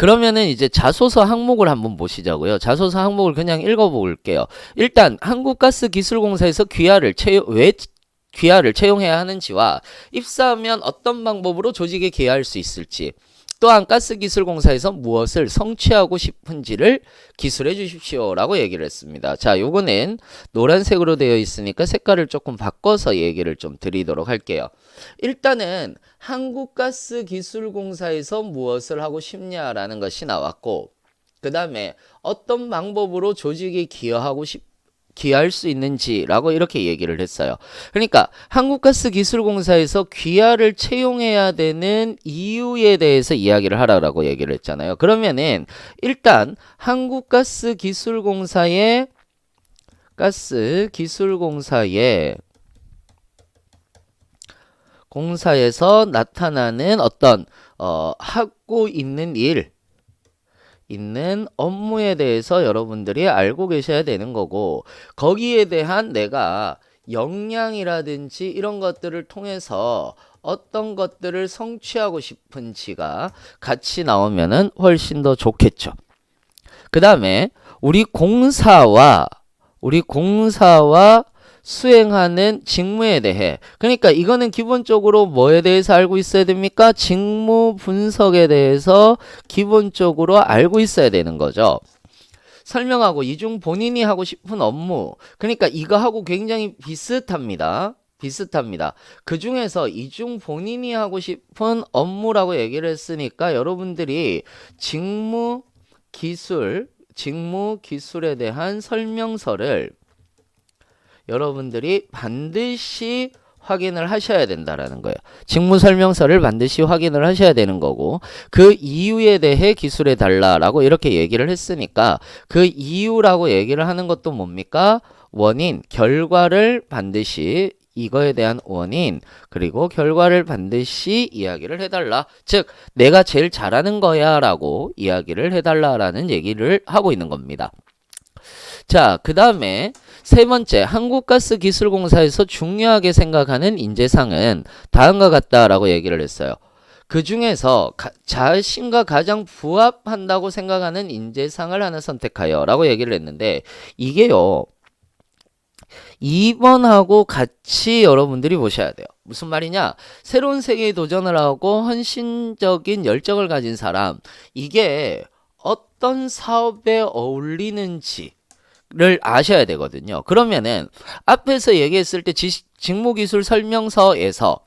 그러면은 이제 자소서 항목을 한번 보시자고요. 자소서 항목을 그냥 읽어볼게요. 일단 한국가스기술공사에서 귀하를 채용 왜 귀하를 채용해야 하는지와 입사하면 어떤 방법으로 조직에 기여할 수 있을지 또한 가스기술공사에서 무엇을 성취하고 싶은지를 기술해 주십시오 라고 얘기를 했습니다. 자, 요거는 노란색으로 되어 있으니까 색깔을 조금 바꿔서 얘기를 좀 드리도록 할게요. 일단은 한국가스기술공사에서 무엇을 하고 싶냐라는 것이 나왔고 그 다음에 어떤 방법으로 조직에 기여하고 싶 기여할 수 있는지라고 이렇게 얘기를 했어요. 그러니까 한국가스기술공사에서 귀하를 채용해야 되는 이유에 대해서 이야기를 하라라고 얘기를 했잖아요. 그러면은 일단 한국가스기술공사의 가스기술공사의 공사에서 나타나는 어떤 어, 하고 있는 일 있는 업무에 대해서 여러분들이 알고 계셔야 되는 거고 거기에 대한 내가 역량이라든지 이런 것들을 통해서 어떤 것들을 성취하고 싶은지가 같이 나오면은 훨씬 더 좋겠죠. 그 다음에 우리 공사와 우리 공사와 수행하는 직무에 대해 그러니까 이거는 기본적으로 뭐에 대해서 알고 있어야 됩니까? 직무 분석에 대해서 기본적으로 알고 있어야 되는 거죠. 설명하고 이 중 본인이 하고 싶은 업무 그러니까 이거하고 굉장히 비슷합니다. 비슷합니다. 그 중에서 이중 본인이 하고 싶은 업무라고 얘기를 했으니까 여러분들이 직무 기술 직무 기술에 대한 설명서를 여러분들이 반드시 확인을 하셔야 된다라는 거예요. 직무 설명서를 반드시 확인을 하셔야 되는 거고 그 이유에 대해 기술해 달라라고 이렇게 얘기를 했으니까 그 이유라고 얘기를 하는 것도 뭡니까? 원인, 결과를 반드시 이거에 대한 원인 그리고 결과를 반드시 이야기를 해달라. 즉 내가 제일 잘하는 거야 라고 이야기를 해달라라는 얘기를 하고 있는 겁니다. 자, 그 다음에 세 번째, 한국가스기술공사에서 중요하게 생각하는 인재상은 다음과 같다라고 얘기를 했어요. 그 중에서 자신과 가장 부합한다고 생각하는 인재상을 하나 선택하여 라고 얘기를 했는데 이게요. 2번하고 같이 여러분들이 보셔야 돼요. 무슨 말이냐? 새로운 세계에 도전을 하고 헌신적인 열정을 가진 사람. 이게 어떤 사업에 어울리는지 를 아셔야 되거든요. 그러면은 앞에서 얘기했을 때 직무기술 설명서에서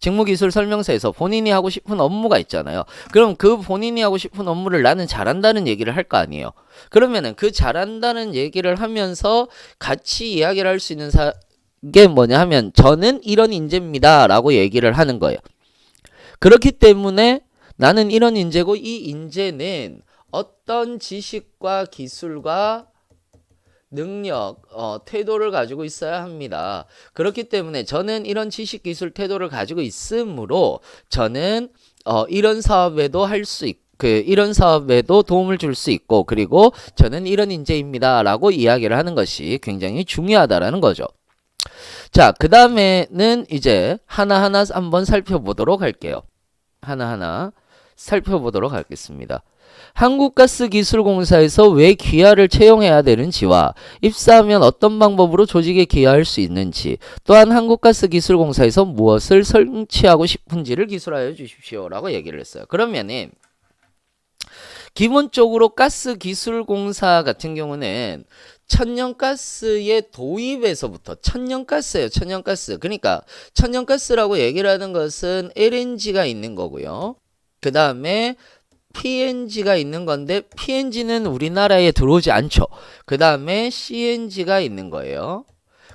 직무기술 설명서에서 본인이 하고 싶은 업무가 있잖아요. 그럼 그 본인이 하고 싶은 업무를 나는 잘한다는 얘기를 할 거 아니에요. 그러면은 그 잘한다는 얘기를 하면서 같이 이야기를 할 수 있는 사, 게 뭐냐 하면 저는 이런 인재입니다. 라고 얘기를 하는 거예요. 그렇기 때문에 나는 이런 인재고 이 인재는 어떤 지식과 기술과 능력, 어, 태도를 가지고 있어야 합니다. 그렇기 때문에 저는 이런 지식, 기술, 태도를 가지고 있으므로 저는 어, 이런 사업에도 할 수 있고 그 이런 사업에도 도움을 줄 수 있고 그리고 저는 이런 인재입니다라고 이야기를 하는 것이 굉장히 중요하다라는 거죠. 자, 그 다음에는 이제 하나하나 한번 살펴보도록 할게요. 하나하나 살펴보도록 하겠습니다. 한국가스기술공사에서 왜 귀하를 채용해야 되는지와 입사하면 어떤 방법으로 조직에 기여할 수 있는지 또한 한국가스기술공사에서 무엇을 성취하고 싶은지를 기술하여 주십시오 라고 얘기를 했어요. 그러면은 기본적으로 가스기술공사 같은 경우는 천연가스의 도입에서부터 천연가스예요. 천연가스. 그러니까 천연가스라고 얘기를 하는 것은 LNG가 있는 거고요. 그 다음에 PNG가 있는 건데 PNG는 우리나라에 들어오지 않죠. 그 다음에 CNG가 있는 거예요.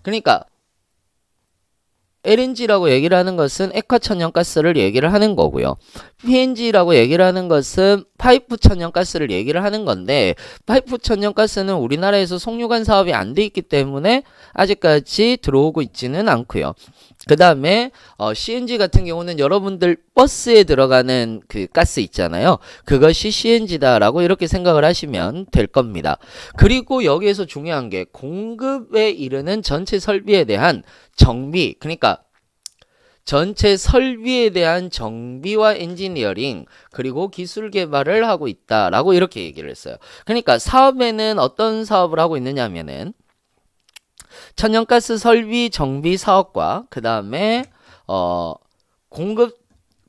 그러니까 LNG라고 얘기를 하는 것은 액화천연가스를 얘기를 하는 거고요. PNG라고 얘기를 하는 것은 파이프 천연가스를 얘기를 하는 건데 파이프 천연가스는 우리나라에서 송유관 사업이 안 돼 있기 때문에 아직까지 들어오고 있지는 않고요. 그 다음에 어, CNG 같은 경우는 여러분들 버스에 들어가는 그 가스 있잖아요. 그것이 CNG다라고 이렇게 생각을 하시면 될 겁니다. 그리고 여기에서 중요한 게 공급에 이르는 전체 설비에 대한 정비, 그러니까 전체 설비에 대한 정비와 엔지니어링 그리고 기술 개발을 하고 있다라고 이렇게 얘기를 했어요. 그러니까 사업에는 어떤 사업을 하고 있느냐면은 천연가스 설비 정비 사업과 그 다음에 어 공급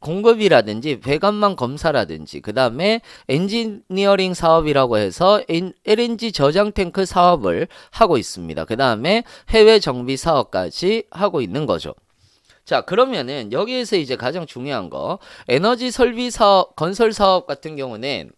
공급이라든지 배관망 검사라든지 그 다음에 엔지니어링 사업이라고 해서 엔- LNG 저장 탱크 사업을 하고 있습니다. 그 다음에 해외 정비 사업까지 하고 있는 거죠. 자 그러면은 여기에서 이제 가장 중요한 거 에너지 설비 사업 건설 사업 같은 경우는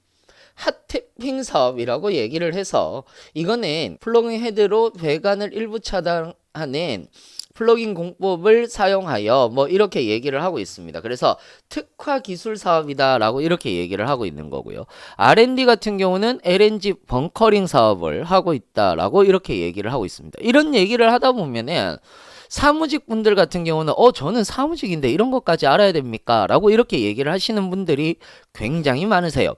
핫태핑 사업이라고 얘기를 해서 이거는 플러깅 헤드로 배관을 일부 차단하는 플러깅 공법을 사용하여 뭐 이렇게 얘기를 하고 있습니다. 그래서 특화 기술 사업이다라고 이렇게 얘기를 하고 있는 거고요. R&D 같은 경우는 LNG 벙커링 사업을 하고 있다라고 이렇게 얘기를 하고 있습니다. 이런 얘기를 하다 보면은 사무직 분들 같은 경우는 어 저는 사무직인데 이런 것까지 알아야 됩니까? 라고 이렇게 얘기를 하시는 분들이 굉장히 많으세요.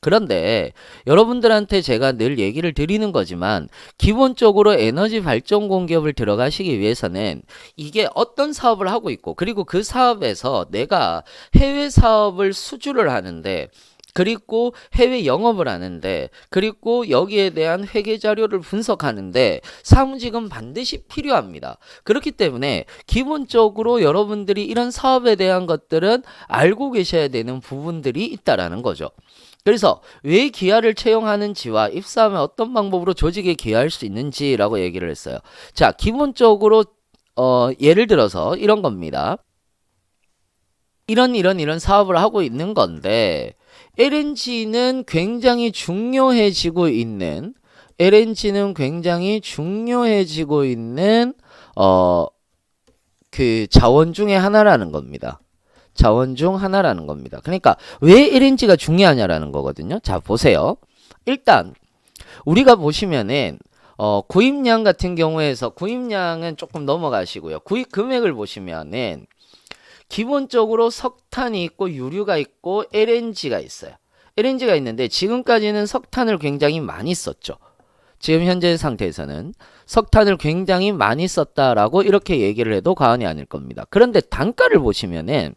그런데 여러분들한테 제가 늘 얘기를 드리는 거지만 기본적으로 에너지 발전 공기업을 들어가시기 위해서는 이게 어떤 사업을 하고 있고 그리고 그 사업에서 내가 해외 사업을 수주를 하는데 그리고 해외 영업을 하는데 그리고 여기에 대한 회계 자료를 분석하는데 사무직은 반드시 필요합니다. 그렇기 때문에 기본적으로 여러분들이 이런 사업에 대한 것들은 알고 계셔야 되는 부분들이 있다라는 거죠. 그래서 왜 기아를 채용하는지와 입사하면 어떤 방법으로 조직에 기여할 수 있는지라고 얘기를 했어요. 자, 기본적으로 어, 예를 들어서 이런 겁니다. 이런 이런 이런 사업을 하고 있는 건데 LNG는 굉장히 중요해지고 있는 LNG는 굉장히 중요해지고 있는 어 그 자원 중에 하나라는 겁니다. 자원 중 하나라는 겁니다. 그러니까 왜 LNG가 중요하냐라는 거거든요. 자, 보세요. 일단 우리가 보시면은 어, 구입량 같은 경우에서 구입량은 조금 넘어가시고요. 구입 금액을 보시면은 기본적으로 석탄이 있고 유류가 있고 LNG가 있어요. LNG가 있는데 지금까지는 석탄을 굉장히 많이 썼죠. 지금 현재 상태에서는 석탄을 굉장히 많이 썼다라고 이렇게 얘기를 해도 과언이 아닐 겁니다. 그런데 단가를 보시면은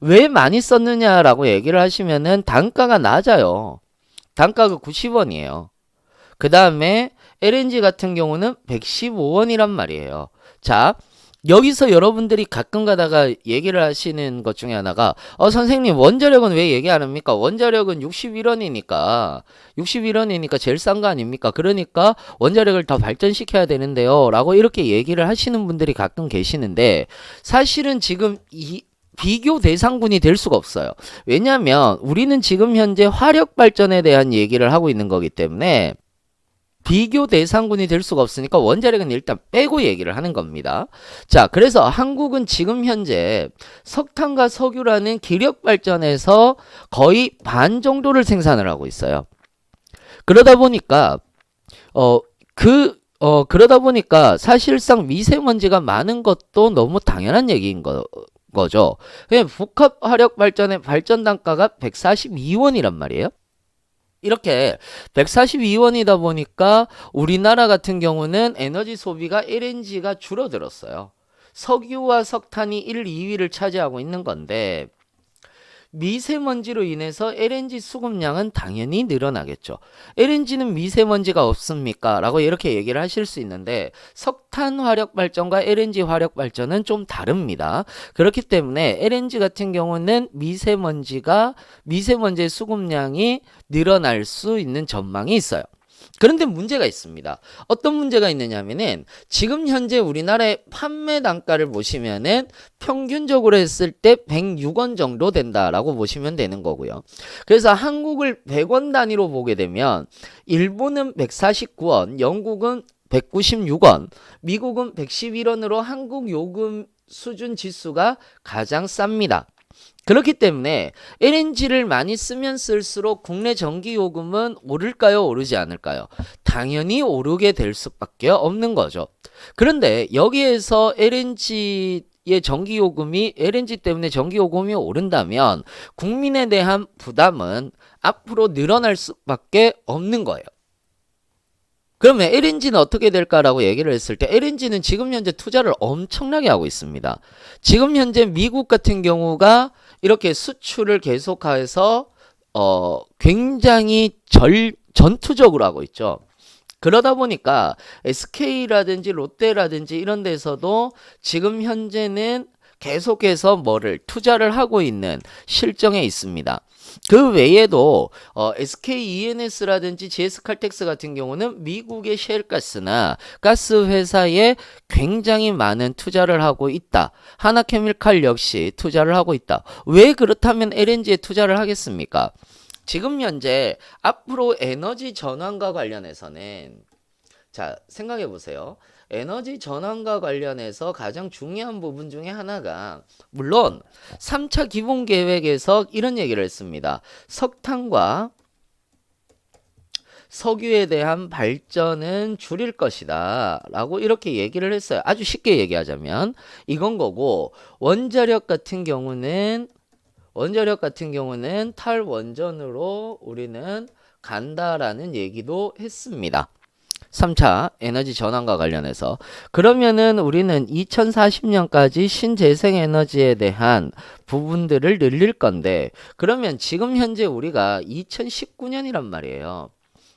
왜 많이 썼느냐라고 얘기를 하시면은 단가가 낮아요. 단가가 90원이에요. 그 다음에 LNG 같은 경우는 115원이란 말이에요. 자, 여기서 여러분들이 가끔 가다가 얘기를 하시는 것 중에 하나가 어 선생님 원자력은 왜 얘기 안 합니까? 원자력은 61원이니까 61원이니까 제일 싼 거 아닙니까? 그러니까 원자력을 더 발전시켜야 되는데요. 라고 이렇게 얘기를 하시는 분들이 가끔 계시는데 사실은 지금 이 비교 대상군이 될 수가 없어요. 왜냐하면 우리는 지금 현재 화력 발전에 대한 얘기를 하고 있는 거기 때문에 비교 대상군이 될 수가 없으니까 원자력은 일단 빼고 얘기를 하는 겁니다. 자, 그래서 한국은 지금 현재 석탄과 석유라는 기력 발전에서 거의 반 정도를 생산을 하고 있어요. 그러다 보니까 어 그 어 그러다 보니까 사실상 미세먼지가 많은 것도 너무 당연한 얘기인 거 거죠. 그냥 복합 화력 발전의 발전 단가가 142원이란 말이에요. 이렇게 142원이다 보니까 우리나라 같은 경우는 에너지 소비가 LNG가 줄어들었어요. 석유와 석탄이 1, 2위를 차지하고 있는 건데 미세먼지로 인해서 LNG 수급량은 당연히 늘어나겠죠. LNG는 미세먼지가 없습니까? 라고 이렇게 얘기를 하실 수 있는데 석탄 화력 발전과 LNG 화력 발전은 좀 다릅니다. 그렇기 때문에 LNG 같은 경우는 미세먼지가 미세먼지의 수급량이 늘어날 수 있는 전망이 있어요. 그런데 문제가 있습니다. 어떤 문제가 있느냐면은 지금 현재 우리나라의 판매 단가를 보시면은 평균적으로 했을 때 106원 정도 된다라고 보시면 되는 거고요. 그래서 한국을 100원 단위로 보게 되면 일본은 149원, 영국은 196원, 미국은 111원으로 한국 요금 수준 지수가 가장 쌉니다. 그렇기 때문에 LNG를 많이 쓰면 쓸수록 국내 전기 요금은 오를까요, 오르지 않을까요? 당연히 오르게 될 수밖에 없는 거죠. 그런데 여기에서 LNG의 전기 요금이 LNG 때문에 전기 요금이 오른다면 국민에 대한 부담은 앞으로 늘어날 수밖에 없는 거예요. 그러면 LNG는 어떻게 될까라고 얘기를 했을 때 LNG는 지금 현재 투자를 엄청나게 하고 있습니다. 지금 현재 미국 같은 경우가 이렇게 수출을 계속해서 어 굉장히 절 전투적으로 하고 있죠. 그러다 보니까 SK라든지 롯데라든지 이런 데서도 지금 현재는 계속해서 뭐를 투자를 하고 있는 실정에 있습니다. 그 외에도 어, SK ENS라든지 GS 칼텍스 같은 경우는 미국의 셰일가스나 가스 회사에 굉장히 많은 투자를 하고 있다. 하나케미칼 역시 투자를 하고 있다. 왜 그렇다면 LNG에 투자를 하겠습니까? 지금 현재 앞으로 에너지 전환과 관련해서는 자, 생각해 보세요. 에너지 전환과 관련해서 가장 중요한 부분 중에 하나가 물론 3차 기본 계획에서 이런 얘기를 했습니다. 석탄과 석유에 대한 발전은 줄일 것이다. 라고 이렇게 얘기를 했어요. 아주 쉽게 얘기하자면 이건 거고 원자력 같은 경우는 원자력 같은 경우는 탈원전으로 우리는 간다라는 얘기도 했습니다. 3차 에너지 전환과 관련해서 그러면은 우리는 2040년까지 신재생 에너지에 대한 부분들을 늘릴 건데 그러면 지금 현재 우리가 2019년이란 말이에요.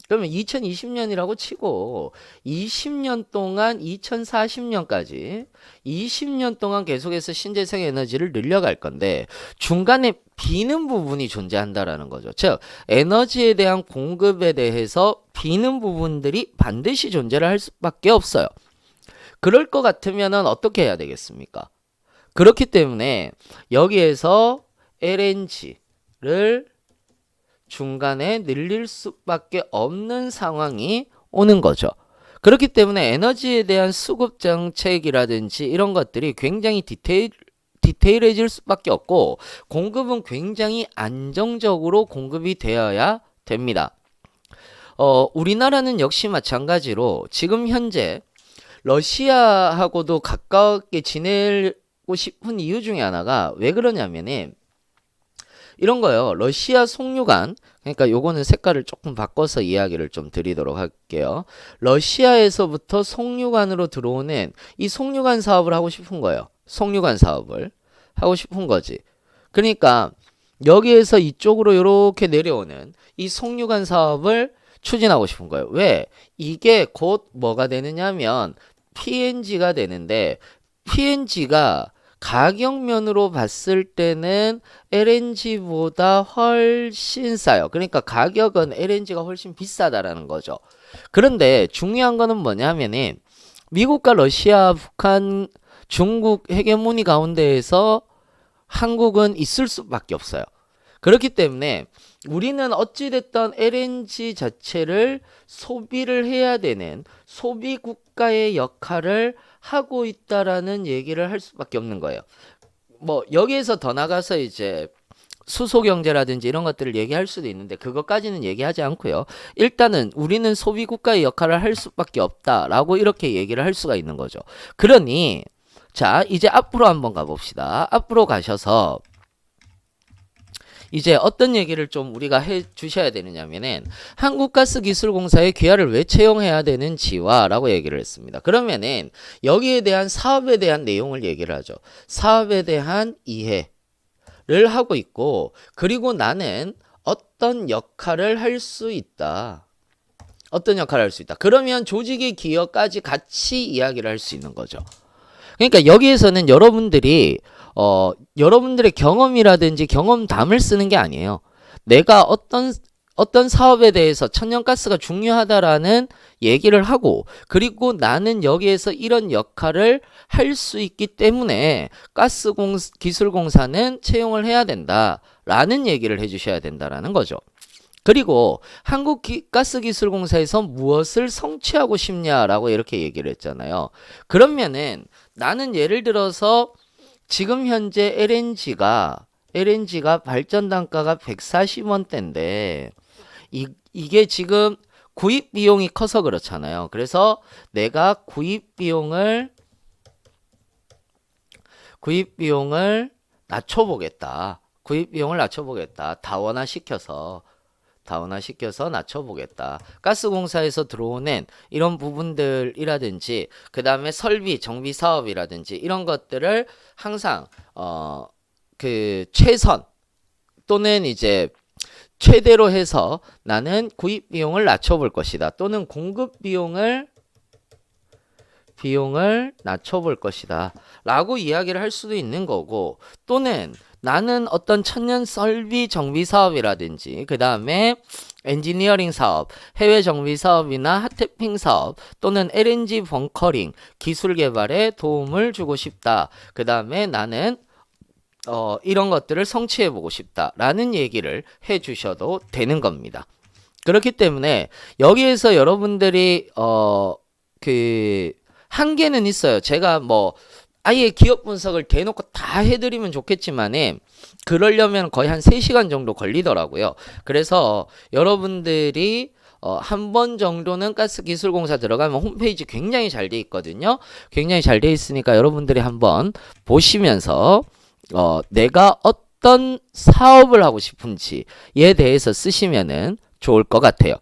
그러면 2020년이라고 치고 20년 동안 2040년까지 20년 동안 계속해서 신재생 에너지를 늘려갈 건데 중간에 비는 부분이 존재한다라는 거죠. 즉 에너지에 대한 공급에 대해서 비는 부분들이 반드시 존재를 할 수밖에 없어요. 그럴 것 같으면은 어떻게 해야 되겠습니까? 그렇기 때문에 여기에서 LNG를 중간에 늘릴 수밖에 없는 상황이 오는 거죠. 그렇기 때문에 에너지에 대한 수급 정책이라든지 이런 것들이 굉장히 디테일 디테일해질 수밖에 없고 공급은 굉장히 안정적으로 공급이 되어야 됩니다. 어, 우리나라는 역시 마찬가지로 지금 현재 러시아하고도 가깝게 지내고 싶은 이유 중에 하나가 왜 그러냐면은 이런 거요. 러시아 송유관 그러니까 요거는 색깔을 조금 바꿔서 이야기를 좀 드리도록 할게요. 러시아에서부터 송유관으로 들어오는 이 송유관 사업을 하고 싶은 거예요. 송유관 사업을 하고 싶은 거지. 그러니까 여기에서 이쪽으로 이렇게 내려오는 이 송유관 사업을 추진하고 싶은 거예요. 왜? 이게 곧 뭐가 되느냐면 PNG가 되는데 PNG가 가격면으로 봤을 때는 LNG보다 훨씬 싸요. 그러니까 가격은 LNG가 훨씬 비싸다라는 거죠. 그런데 중요한 거는 뭐냐면은 미국과 러시아, 북한, 중국 헤게모니 가운데에서 한국은 있을 수밖에 없어요. 그렇기 때문에 우리는 어찌됐던 LNG 자체를 소비를 해야 되는 소비 국가의 역할을 하고 있다라는 얘기를 할 수밖에 없는 거예요. 뭐 여기에서 더 나가서 이제 수소 경제라든지 이런 것들을 얘기할 수도 있는데 그것까지는 얘기하지 않고요. 일단은 우리는 소비 국가의 역할을 할 수밖에 없다라고 이렇게 얘기를 할 수가 있는 거죠. 그러니 자, 이제 앞으로 한번 가 봅시다. 앞으로 가셔서 이제 어떤 얘기를 좀 우리가 해 주셔야 되느냐면은 한국가스기술공사의 귀하를 왜 채용해야 되는지와라고 얘기를 했습니다. 그러면은 여기에 대한 사업에 대한 내용을 얘기를 하죠. 사업에 대한 이해를 하고 있고 그리고 나는 어떤 역할을 할 수 있다. 어떤 역할을 할 수 있다. 그러면 조직의 기여까지 같이 이야기를 할 수 있는 거죠. 그러니까 여기에서는 여러분들이 어, 여러분들의 경험이라든지 경험담을 쓰는 게 아니에요. 내가 어떤 어떤 사업에 대해서 천연가스가 중요하다라는 얘기를 하고 그리고 나는 여기에서 이런 역할을 할 수 있기 때문에 가스공 기술공사는 채용을 해야 된다라는 얘기를 해주셔야 된다라는 거죠. 그리고 한국가스기술공사에서 무엇을 성취하고 싶냐라고 이렇게 얘기를 했잖아요. 그러면은 나는 예를 들어서 지금 현재 LNG가 LNG가 발전 단가가 140원대인데 이, 이게 지금 구입 비용이 커서 그렇잖아요. 그래서 내가 구입 비용을 구입 비용을 낮춰 보겠다. 구입 비용을 낮춰 보겠다. 다원화 시켜서 다운화시켜서 낮춰보겠다. 가스공사에서 들어오는 이런 부분들이라든지 그 다음에 설비, 정비 사업이라든지 이런 것들을 항상 어 그 최선 또는 이제 최대로 해서 나는 구입 비용을 낮춰볼 것이다. 또는 공급 비용을 비용을 낮춰볼 것이다. 라고 이야기를 할 수도 있는 거고 또는 나는 어떤 천년 설비 정비 사업이라든지 그 다음에 엔지니어링 사업, 해외 정비 사업이나 핫태핑 사업 또는 LNG 벙커링 기술 개발에 도움을 주고 싶다. 그 다음에 나는 어, 이런 것들을 성취해 보고 싶다라는 얘기를 해 주셔도 되는 겁니다. 그렇기 때문에 여기에서 여러분들이 어, 그 한계는 있어요. 제가 뭐 아예 기업 분석을 대놓고 다 해드리면 좋겠지만은 그러려면 거의 한 3시간 정도 걸리더라고요. 그래서 여러분들이 어, 한 번 정도는 가스기술공사 들어가면 홈페이지 굉장히 잘 돼 있거든요. 굉장히 잘 돼 있으니까 여러분들이 한번 보시면서 어, 내가 어떤 사업을 하고 싶은지에 대해서 쓰시면은 좋을 것 같아요.